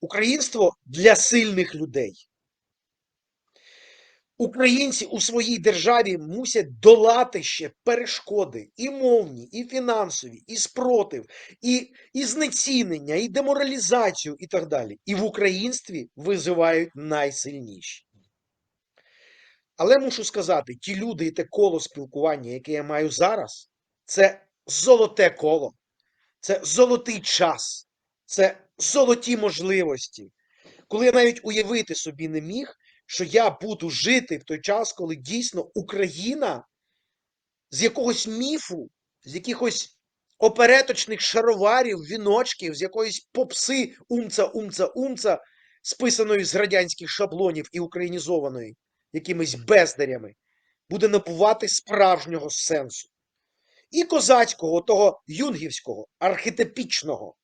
Українство для сильних людей. Українці у своїй державі мусять долати ще перешкоди і мовні, і фінансові, і спротив, і, і знецінення, і деморалізацію, і так далі. І в українстві визивають найсильніші. Але мушу сказати, ті люди і те коло спілкування, яке я маю зараз, це золоте коло, це золотий час, це золоті можливості. Коли я навіть уявити собі не міг, що я буду жити в той час, коли дійсно Україна з якогось міфу, з якихось опереточних шароварів, віночків, з якоїсь попси умца, умца, умца, списаної з радянських шаблонів і українізованої якимись бездарями, буде набувати справжнього сенсу. І козацького, того юнгівського, архетипічного.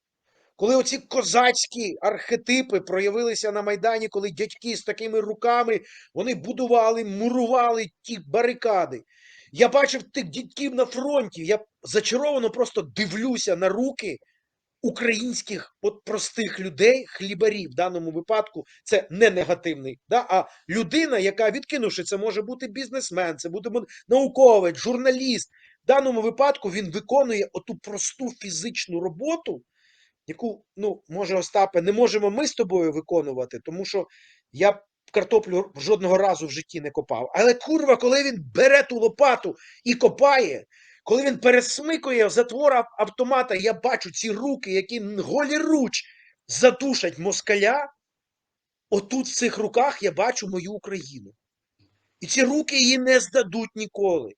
Коли оці козацькі архетипи проявилися на Майдані, коли дядьки з такими руками вони будували, мурували ті барикади. Я бачив тих дядьків на фронті. Я зачаровано просто дивлюся на руки українських от простих людей, хлібарів в даному випадку це не негативний, да? а людина, яка відкинувши, це може бути бізнесмен, це буде науковець, журналіст. В даному випадку він виконує оту просту фізичну роботу, яку, ну, може, Остапе, не можемо ми з тобою виконувати, тому що я картоплю жодного разу в житті не копав. Але курва, коли він бере ту лопату і копає, коли він пересмикує затвор ав- автомата, я бачу ці руки, які голіруч задушать москаля. Отут в цих руках я бачу мою Україну. І ці руки її не здадуть ніколи.